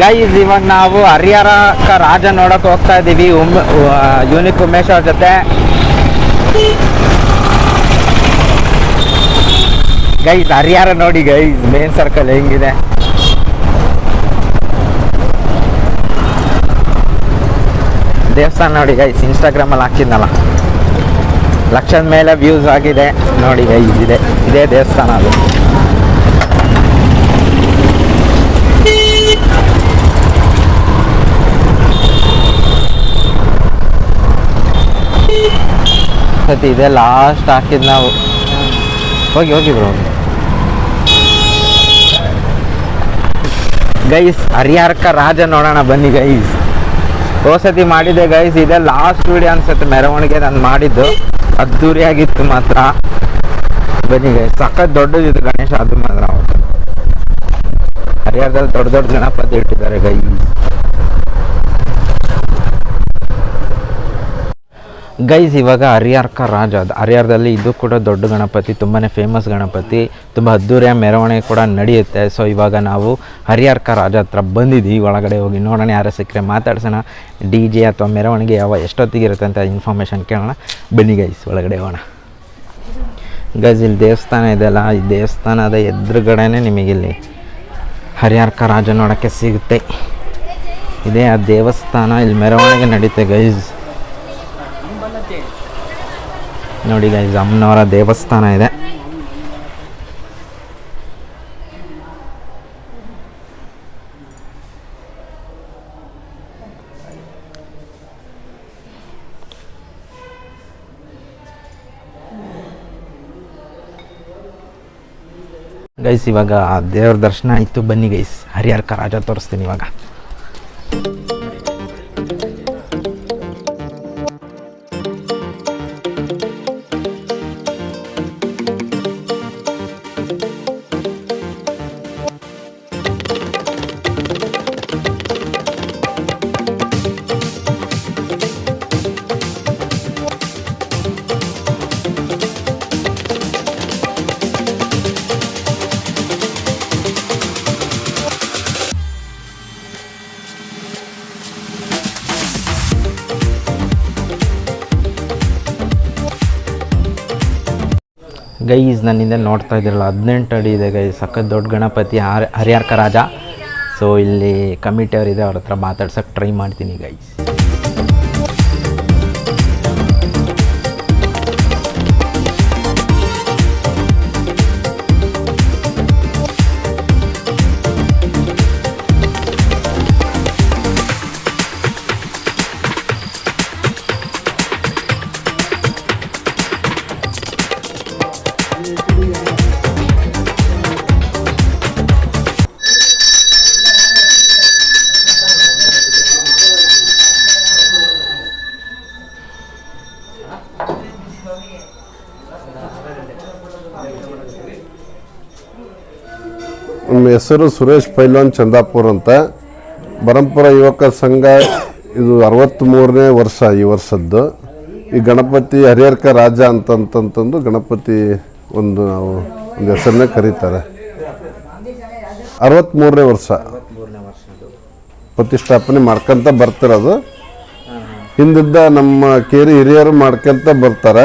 Guys, ಇವಾಗ ನಾವು ಹರಿಹರ ರಾಜ ನೋಡಕ್ ಹೋಗ್ತಾ ಇದ್ದೀವಿ ಯೂನಿಕ್ ಉಮೇಶ್ ಅವ್ರ ಜೊತೆ. ಗೈಸ್, ಹರಿಹರ ನೋಡಿ ಗೈಸ್ ಮೇನ್ ಸರ್ಕಲ್ ಹೆಂಗಿದೆ. ದೇವಸ್ಥಾನ ನೋಡಿ ಗೈಸ್ ಇನ್ಸ್ಟಾಗ್ರಾಮಲ್ಲಿ ಹಾಕಿದ್ನಲ್ಲ. ಲಕ್ಷದ ಮೇಲೆ ವ್ಯೂಸ್ ಆಗಿದೆ. ನೋಡಿ ಗೈಸ್, ಇದೆ, ಇದೇ ದೇವಸ್ಥಾನ ಅದು. ಸತಿ ಇದೆ ಲಾಸ್ಟ್ ಹಾಕಿದ್ ನಾವು. ಹೋಗಿ ಹೋಗಿ ಬ್ರೋ ಗೈಸ್ ಹರಿಹರಕ ರಾಜ ನೋಡೋಣ, ಬನ್ನಿ ಗೈಸ್ ಸತಿ ಮಾಡಿದ್ದೆ ಗೈಸ್ ಇದೆ ಲಾಸ್ಟ್ ವಿಡಿಯೋ ಅನ್ಸುತ್ತೆ ಮೆರವಣಿಗೆ ನಾನು ಮಾಡಿದ್ದು. ಅದ್ದೂರಿಯಾಗಿತ್ತು ಮಾತ್ರ. ಬನ್ನಿ ಗೈಸ್ ಸಖತ್ ದೊಡ್ಡದಿತ್ತು ಗಣೇಶ, ಅದು ಮಾತ್ರ. ಹರಿಹರದಲ್ಲಿ ದೊಡ್ಡ ದೊಡ್ಡ ಗಣಪತಿ ಇಟ್ಟಿದ್ದಾರೆ ಗೈಸ್ ಗೈಸ್ ಇವಾಗ ಹರಿಹರ್ಕ ರಾಜ ಹರಿಹರದಲ್ಲಿ ಇದು ಕೂಡ ದೊಡ್ಡ ಗಣಪತಿ ತುಂಬಾ ಫೇಮಸ್ ಗಣಪತಿ, ತುಂಬ ಅದ್ದೂರಿಯ ಮೆರವಣಿಗೆ ಕೂಡ ನಡೆಯುತ್ತೆ. ಸೊ ಇವಾಗ ನಾವು ಹರಿಹರ್ಕ ರಾಜ ಹತ್ರ ಬಂದಿದ್ದೀವಿ. ಒಳಗಡೆ ಹೋಗಿ ನೋಡೋಣ, ಯಾರ ಸಿಕ್ಕರೆ ಮಾತಾಡ್ಸೋಣ. ಡಿ ಜೆ ಅಥವಾ ಮೆರವಣಿಗೆ ಯಾವ ಎಷ್ಟೊತ್ತಿಗಿರುತ್ತೆ ಅಂತ ಇನ್ಫಾರ್ಮೇಷನ್ ಕೇಳೋಣ. ಬನ್ನಿ ಗೈಸ್ ಒಳಗಡೆ ಹೋಗೋಣ. ಗೈಸ್ ಇಲ್ಲಿ ದೇವಸ್ಥಾನ ಇದೆಯಲ್ಲ ಈ ದೇವಸ್ಥಾನದ ಎದುರುಗಡೆನೇ ನಿಮಗಿಲ್ಲಿ ಹರಿಹರ್ಕ ರಾಜ ನೋಡೋಕ್ಕೆ ಸಿಗುತ್ತೆ. ಇದೇ ಆ ದೇವಸ್ಥಾನ, ಇಲ್ಲಿ ಮೆರವಣಿಗೆ ನಡೀತೆ ಗೈಸ್ ನೋಡಿ ಗೈಸ್ ಅಮ್ಮನವರ ದೇವಸ್ಥಾನ ಇದೆ. ಗೈಸ್ ಇವಾಗ ದೇವ್ರ ದರ್ಶನ ಆಯಿತು. ಬನ್ನಿ ಗೈಸ್ ಹರಿಹರ್ಕ ರಾಜ ತೋರಿಸ್ತೀನಿ ಇವಾಗ. ಗೈಸ್, ನನ್ನಿಂದ ನೋಡ್ತಾ ಇದ್ದಿರಲ್ಲ, ಹದಿನೆಂಟು ಅಡಿ ಇದೆ ಗೈಸ್, ಸಖತ್ ದೊಡ್ಡ ಗಣಪತಿ ಹರಿ, ಹರಿಹರ್ಕ ರಾಜ. ಸೊ ಇಲ್ಲಿ ಕಮಿಟಿ ಅವರಿದೆ, ಅವ್ರ ಹತ್ರ ಮಾತಾಡ್ಸೋಕೆ ಟ್ರೈ ಮಾಡ್ತೀನಿ ಗೈಸ್. ನಮ್ಮ ಹೆಸರು ಸುರೇಶ್ ಪೈಲ್ವಾನ್ ಚಂದಾಪುರ್ ಅಂತ. ಬರಂಪುರ ಯುವಕ ಸಂಘ ಇದು ಅರವತ್ತ್ಮೂರನೇ ವರ್ಷ ಈ ವರ್ಷದ್ದು. ಈ ಗಣಪತಿ ಹರಿಹರ್ಕ ರಾಜ ಅಂತಂತಂತಂದು ಗಣಪತಿ ಒಂದು ನಾವು ಒಂದು ಹೆಸರನ್ನೇ ಕರೀತಾರೆ. ಅರವತ್ತ್ಮೂರನೇ ವರ್ಷ. ಪ್ರತಿಷ್ಠಾಪನೆ ಮಾಡ್ಕೊಂತ ಬರ್ತಿರೋದು. ಹಿಂದಿದ್ದ ನಮ್ಮ ಕೇರಿ ಹಿರಿಯರು ಮಾಡ್ಕೊಂತ ಬರ್ತಾರೆ.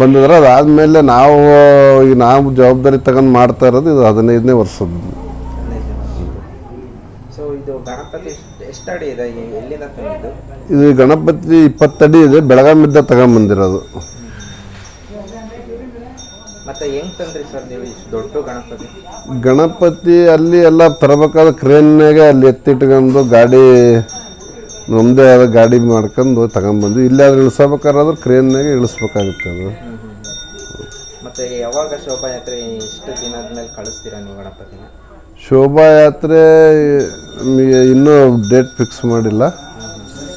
ಬಂದಿದ್ರೆ ಅದಾದಮೇಲೆ ನಾವು ಈಗ ನಾವು ಜವಾಬ್ದಾರಿ ತಗೊಂಡು ಮಾಡ್ತಾ ಇರೋದು ಇದು ಹದಿನೈದನೇ ವರ್ಷದ್ದು. ಇದು ಗಣಪತಿ ಇಪ್ಪತ್ತಡಿ ಇದೆ? ಬೆಳಗಾಮಿದ್ದ ತಗೊಂಬಂದಿರೋದು ಗಣಪತಿ ಗಣಪತಿ? ಅಲ್ಲಿ ಎಲ್ಲ ತರಬೇಕಾದ ಕ್ರೇನ್ನಾಗೆ ಅಲ್ಲಿ ಎತ್ತಿಟ್ಕೊಂಡು ಗಾಡಿ ನಮ್ಮದೇ ಆದ ಗಾಡಿ ಮಾಡ್ಕೊಂಡು ತಗೊಂಬಂದು ಇಲ್ಲಾದ್ರೂ ಆದ್ರೆ ಇಳಿಸ್ಬೇಕಾದ್ರೆ ಕ್ರೇನ್ನಾಗೆ ಇಳಿಸ್ಬೇಕಾಗುತ್ತೆ ಅದು. ಮತ್ತೆ ಯಾವಾಗ ಶೋಭಾಯಾತ್ರೆ ಇಷ್ಟು ದಿನದ ಮೇಲೆ ಕಳಿಸ್ತೀರಾ ನೀವು ಗಣಪತಿನ? ಶೋಭಾಯಾತ್ರೆ ನಮಗೆ ಇನ್ನೂ ಡೇಟ್ ಫಿಕ್ಸ್ ಮಾಡಿಲ್ಲ.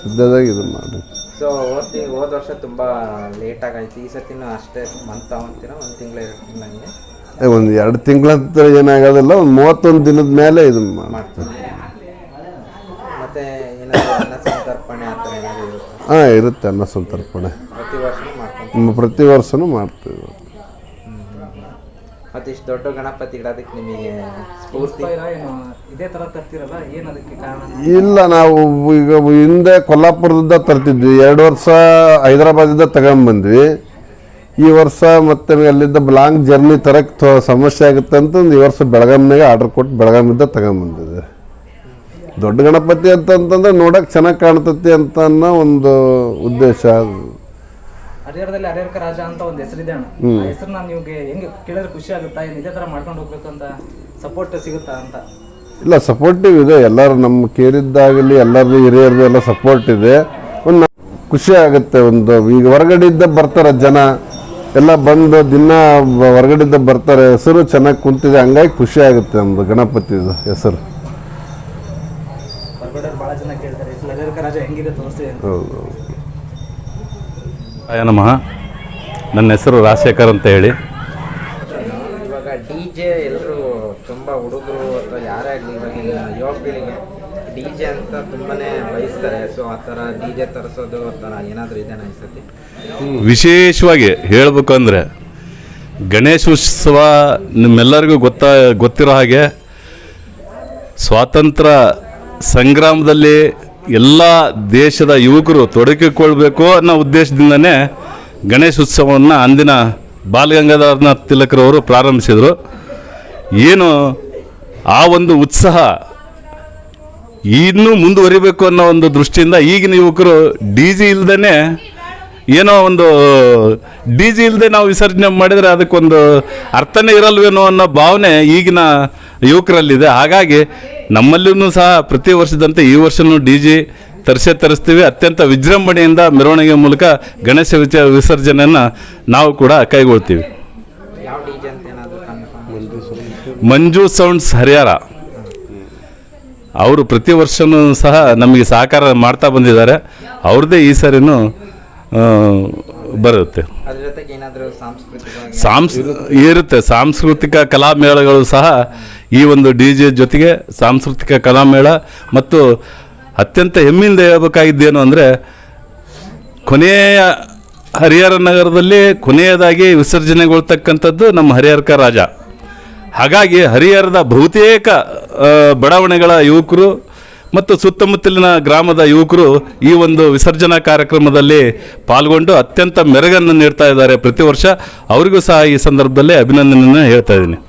ಸದ್ಯದಾಗ ಇದು ಮಾಡಿ. ಸೊ ಹೋದ ಹೋದ ವರ್ಷ ತುಂಬ ಲೇಟ್ ಆಗಾಯ್ತು. ಈ ಸತಿನೂ ಅಷ್ಟೇ ಮಂತ್ ತಗೊಂತೀರಾ? ಒಂದು ತಿಂಗಳು ಎರಡು ತಿಂಗಳಂಗೆ ಒಂದು ಎರಡು ತಿಂಗಳಂತ ಏನಾಗೋದಿಲ್ಲ. ಒಂದು ಮೂವತ್ತೊಂದು ದಿನದ ಮೇಲೆ ಇದು ಮಾಡ್ತೀನಿ ಮಾಡ್ತೀವಿ ಮತ್ತೆ ಏನಾದ್ರು ಅನ್ನ ಸಂತರ್ಪಣೆ ಆ ಥರ ಏನಾದ್ರು ಇರುತ್ತೆ ಹಾಂ ಇರುತ್ತೆ ಅನ್ನ ಸಂತರ್ಪಣೆ ಪ್ರತಿ ವರ್ಷನೂ ಮಾಡ್ಕೊಂಡು ನಮ್ಮ ಪ್ರತಿ ವರ್ಷನೂ ಮಾಡ್ತೀವಿ ಮತ್ತೆ ಇಷ್ಟು ದೊಡ್ಡ ಗಣಪತಿ ಇಡೋದಕ್ಕೆ ನಿಮಗೆ ಸ್ಫೂರ್ತಿ? ಇನ್ಸ್ಪೈರ್ ಏನು ಇದೇ ತರ ತರ್ತಿರಲ್ಲ ಏನ್ ಅದಕ್ಕೆ ಕಾರಣ? ಇಲ್ಲ ನಾವು ಈಗ ಹಿಂದೆ ಕೊಲ್ಲಾಪುರದಿಂದ ತರ್ತಿದ್ವಿ. ಎರಡು ವರ್ಷ ಹೈದರಾಬಾದಿಂದ ತಗೊಂಬಂದ್ವಿ. ಈ ವರ್ಷ ಮತ್ತೆ ಅಲ್ಲಿಂದ ಲಾಂಗ್ ಜರ್ನಿ ತರಕ್ಕೆ ಸಮಸ್ಯೆ ಆಗುತ್ತೆ ಅಂತ ಈ ವರ್ಷ ಬೆಳಗಾಂನಾಗೆ ಆರ್ಡರ್ ಕೊಟ್ಟು ಬೆಳಗಾಮಿಂದ ತಗೊಂಬಂದಿದ್ದೆ. ದೊಡ್ಡ ಗಣಪತಿ ಅಂತಂತಂದ್ರೆ ನೋಡಕ್ಕೆ ಚೆನ್ನಾಗಿ ಕಾಣ್ತತಿ ಅಂತ ಅನ್ನೋ ಒಂದು ಉದ್ದೇಶ. ಹರಿಹರದಲ್ಲಿ ಹರಿಹರಕ ರಾಜ ಅಂತ ಒಂದು ಹೆಸರಿದೆ ಅಣ್ಣ. ಆ ಹೆಸರನ್ನ ನಿಮ್ಗೆ ಹೆಂಗೆ ಕೇಳಿದ್ರೆ ಖುಷಿ ಆಗುತ್ತಾ? ಏನ್ ಇದೇ ತರ ಮಾಡ್ಕೊಂಡು ಹೋಗ್ಬೇಕು ಅಂತ ಸಪೋರ್ಟ್ ಸಿಗುತ್ತಾ ಅಂತ? ಇಲ್ಲ ಸಪೋರ್ಟಿವ್ ಇದೆ. ಎಲ್ಲರೂ ನಮ್ಮ ಕೇರಿದ್ದಾಗಲಿ ಎಲ್ಲರದು ಹಿರಿಯರ್ದು ಎಲ್ಲ ಸಪೋರ್ಟ್ ಇದೆ. ಒಂದು ಖುಷಿ ಆಗುತ್ತೆ ಒಂದು. ಈಗ ಹೊರಗಡೆಯಿಂದ ಬರ್ತಾರೆ ಜನ. ಎಲ್ಲ ಬಂದು ದಿನ ಹೊರಗಡೆಯಿಂದ ಬರ್ತಾರೆ. ಹೆಸರು ಚೆನ್ನಾಗಿ ಕುಂತಿದೆ. ಹಂಗಾಗಿ ಖುಷಿ ಆಗುತ್ತೆ ನಮ್ಮದು ಗಣಪತಿದು ಹೆಸರು. ಹೊರಗಡೆ ಬಹಳ ಜನ ಕೇಳ್ತಾರೆ ಈ ಸಲ ರಾಜ ಹೆಂಗಿದೆ ತೋರಿಸ್ತೀವಿ ಅಂತ. ಹೌದು ನಮಃ. ನನ್ನ ಹೆಸರು ರಾಜಶೇಖರ್ ಅಂತ ಹೇಳಿ. ಇವಾಗ ಡಿ ಜೆ ಎಲ್ಲರೂ ತುಂಬ ಹುಡುಗರು ಅಥವಾ ಯಾರೇ ಆಗಲಿ ಇವಾಗಿನ ಯುವ ಪೀಳಿಗೆ ಡಿ ಜೆ ಅಂತ ತುಂಬಾನೇ ಬಯಸ್ತಾರೆ. ಸೊ ಆ ಥರ ಡಿ ಜೆ ತರಿಸೋದು ಆ ಥರ ಏನಾದರೂ ಇದೆನಾ ಈ ಸತಿ ವಿಶೇಷವಾಗಿ ಹೇಳಬೇಕು ಅಂದರೆ ಗಣೇಶೋತ್ಸವ ನಿಮ್ಮೆಲ್ಲರಿಗೂ ಗೊತ್ತಾ ಗೊತ್ತಿರೋ ಹಾಗೆ ಸ್ವಾತಂತ್ರ್ಯ ಸಂಗ್ರಾಮದಲ್ಲಿ ಎಲ್ಲ ದೇಶದ ಯುವಕರು ತೊಡಗಿಕೊಳ್ಬೇಕು ಅನ್ನೋ ಉದ್ದೇಶದಿಂದನೇ ಗಣೇಶೋತ್ಸವವನ್ನು ಅಂದಿನ ಬಾಲಗಂಗಾಧರನಾಥ್ ತಿಲಕರವರು ಪ್ರಾರಂಭಿಸಿದರು. ಏನು ಆ ಒಂದು ಉತ್ಸಾಹ ಇನ್ನೂ ಮುಂದುವರಿಬೇಕು ಅನ್ನೋ ಒಂದು ದೃಷ್ಟಿಯಿಂದ ಈಗಿನ ಯುವಕರು ಡಿ ಜಿ ಇಲ್ಲದೇ ಏನೋ ಒಂದು ಡಿ ಜಿ ಇಲ್ಲದೆ ನಾವು ವಿಸರ್ಜನೆ ಮಾಡಿದರೆ ಅದಕ್ಕೊಂದು ಅರ್ಥನೇ ಇರಲ್ವೇನೋ ಅನ್ನೋ ಭಾವನೆ ಈಗಿನ ಯುವಕರಲ್ಲಿದೆ. ಹಾಗಾಗಿ ನಮ್ಮಲ್ಲೂ ಸಹ ಪ್ರತಿ ವರ್ಷದಂತೆ ಈ ವರ್ಷನೂ ಡಿ ಜಿ ತರಿಸೇ ತರಿಸ್ತೀವಿ. ಅತ್ಯಂತ ವಿಜೃಂಭಣೆಯಿಂದ ಮೆರವಣಿಗೆ ಮೂಲಕ ಗಣೇಶ ವಿಚ ವಿಸರ್ಜನೆಯನ್ನು ನಾವು ಕೂಡ ಕೈಗೊಳ್ತೀವಿ. ಮಂಜು ಸೌಂಡ್ಸ್ ಹರಿಹರ. ಅವರು ಪ್ರತಿ ವರ್ಷವೂ ಸಹ ನಮಗೆ ಸಹಕಾರ ಮಾಡ್ತಾ ಬಂದಿದ್ದಾರೆ. ಅವ್ರದ್ದೇ ಈ ಸರಿನೂ ಬರುತ್ತೆ. ಸಾಂಸ್ ಇರುತ್ತೆ. ಸಾಂಸ್ಕೃತಿಕ ಕಲಾ ಮೇಳಗಳು ಸಹ ಈ ಒಂದು ಡಿ ಜೆ ಜೊತೆಗೆ ಸಾಂಸ್ಕೃತಿಕ ಕಲಾಮೇಳ ಮತ್ತು ಅತ್ಯಂತ ಹೆಮ್ಮೆಯಿಂದ ಹೇಳ್ಬೇಕಾಗಿದ್ದೇನು ಅಂದರೆ, ಕೊನೆಯ ಹರಿಹರ ನಗರದಲ್ಲಿ ಕೊನೆಯದಾಗಿ ವಿಸರ್ಜನೆಗೊಳ್ತಕ್ಕಂಥದ್ದು ನಮ್ಮ ಹರಿಹರಕ ರಾಜ. ಹಾಗಾಗಿ ಹರಿಹರದ ಬಹುತೇಕ ಬಡಾವಣೆಗಳ ಯುವಕರು ಮತ್ತು ಸುತ್ತಮುತ್ತಲಿನ ಗ್ರಾಮದ ಯುವಕರು ಈ ಒಂದು ವಿಸರ್ಜನಾ ಕಾರ್ಯಕ್ರಮದಲ್ಲಿ ಪಾಲ್ಗೊಂಡು ಅತ್ಯಂತ ಮೆರಗನ್ನು ನೀಡ್ತಾ ಇದ್ದಾರೆ ಪ್ರತಿ ವರ್ಷ. ಅವರಿಗೂ ಸಹ ಈ ಸಂದರ್ಭದಲ್ಲಿ ಅಭಿನಂದನೆಯನ್ನು ಹೇಳ್ತಾ ಇದ್ದೀನಿ.